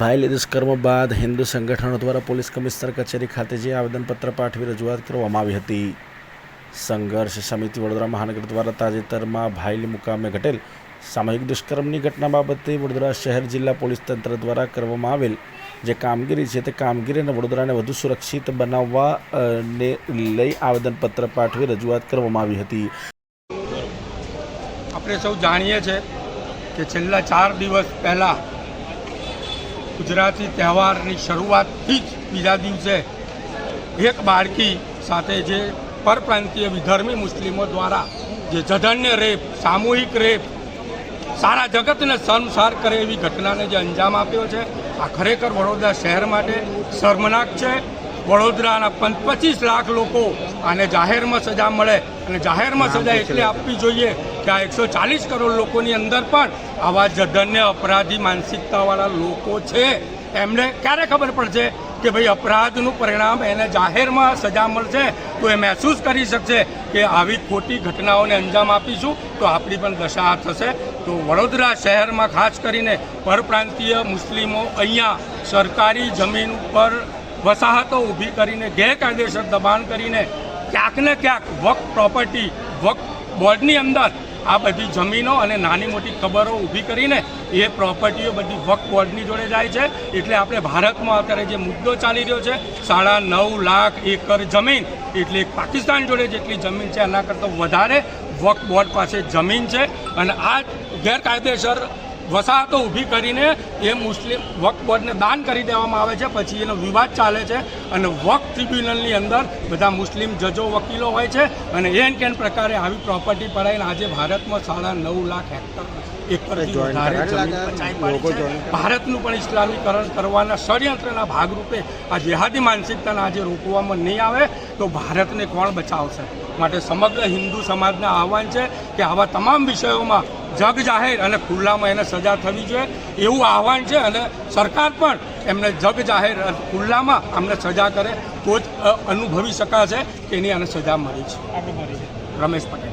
ભાઈલી દુષ્કર્મ બાદ હિન્દુ સંગઠનો દ્વારા પોલીસ કમિશનર કચેરી ખાતે જે આવેદનપત્ર પાઠવી રજૂઆત કરવામાં આવી હતી. સંઘર્ષ સમિતિ વડોદરા મહાનગર દ્વારા તાજેતરમાં ભાઈલી મુકામે ઘટેલ સામૂહિક દુષ્કર્મની ઘટના બાબતે વડોદરા શહેર જિલ્લા પોલીસ તંત્ર દ્વારા કરવામાં આવેલ જે કામગીરી છે તે કામગીરીને વડોદરાને વધુ સુરક્ષિત બનાવવા ને લઈ આવેદનપત્ર પાઠવી રજૂઆત કરવામાં આવી હતી. આપણે સૌ જાણીએ છીએ કે છેલ્લા ચાર દિવસ પહેલાં ગુજરાતી તહેવારની શરૂઆતથી જ બીજા દિવસે એક બાળકી સાથે જે પરપ્રાંતીય વિધર્મી મુસ્લિમો દ્વારા જે જધન્ય રેપ સામૂહિક રેપ સારા જગતને શર્મસાર કરે એવી ઘટનાને જે અંજામ આપ્યો છે આ ખરેખર વડોદરા શહેર માટે શર્મનાક છે. વડોદરાના પંચ પચીસ લાખ લોકો આને જાહેરમાં સજા મળે અને જાહેરમાં સજા એટલે આપવી જોઈએ કે આ એકસો ચાલીસ કરોડ લોકોની અંદર પણ આવા જધન્ય અપરાધી માનસિકતાવાળા લોકો છે. એમને ક્યારે ખબર પડશે કે ભાઈ અપરાધનું પરિણામ એને જાહેરમાં સજા મળશે? તો એ મહેસૂસ કરી શકશે કે આવી ખોટી ઘટનાઓને અંજામ આપીશું? તો આપણી પણ દશા થશે. તો વડોદરા શહેરમાં ખાસ કરીને પરપ્રાંતીય મુસ્લિમો અહીંયા સરકારી જમીન ઉપર વસાહતો ઊભી કરીને, ગેરકાયદેસર દબાણ કરીને ક્યાંક ને ક્યાંક વક પ્રોપર્ટી વક બોર્ડની અંદર આ બધી જમીનો અને નાની મોટી ખબરો ઊભી કરીને એ પ્રોપર્ટીઓ બધી વક બોર્ડની જોડે જાય છે. એટલે આપણે ભારતમાં અત્યારે જે મુદ્દો ચાલી રહ્યો છે, સાડા નવ લાખ એકર જમીન, એટલે પાકિસ્તાન જોડે જેટલી જમીન છે, એના કરતાં વધારે વક બોર્ડ પાસે જમીન છે. અને આ ગેરકાયદેસર વસાહતો ઊભી કરીને એ મુસ્લિમ વક્ફ બોર્ડને દાન કરી દેવામાં આવે છે. પછી એનો વિવાદ ચાલે છે અને વક્ફ ટ્રિબ્યુનલની અંદર બધા મુસ્લિમ જજો વકીલો હોય છે અને એન કેન પ્રકારે આવી પ્રોપર્ટી પડાવીને આજે ભારતમાં સાડા નવ લાખ હેક્ટર ભારતનું પણ ઇસ્લામીકરણ કરવાના ષડયંત્રના ભાગરૂપે આ જેહાદી માનસિકતાને આજે રોકવામાં નહીં આવે તો ભારતને કોણ બચાવશે? માટે સમગ્ર હિન્દુ સમાજના આહવાન છે કે આવા તમામ વિષયોમાં જગ જાહેર અને ખુલ્લામાં એને સજા થવી જોઈએ એવું આહવાન છે અને સરકાર પણ એમને જગ જાહેર ખુલ્લામાં અમને સજા કરે તો જ અનુભવી શકાશે કે એની આને સજા મળી છે. રમેશ પટેલ.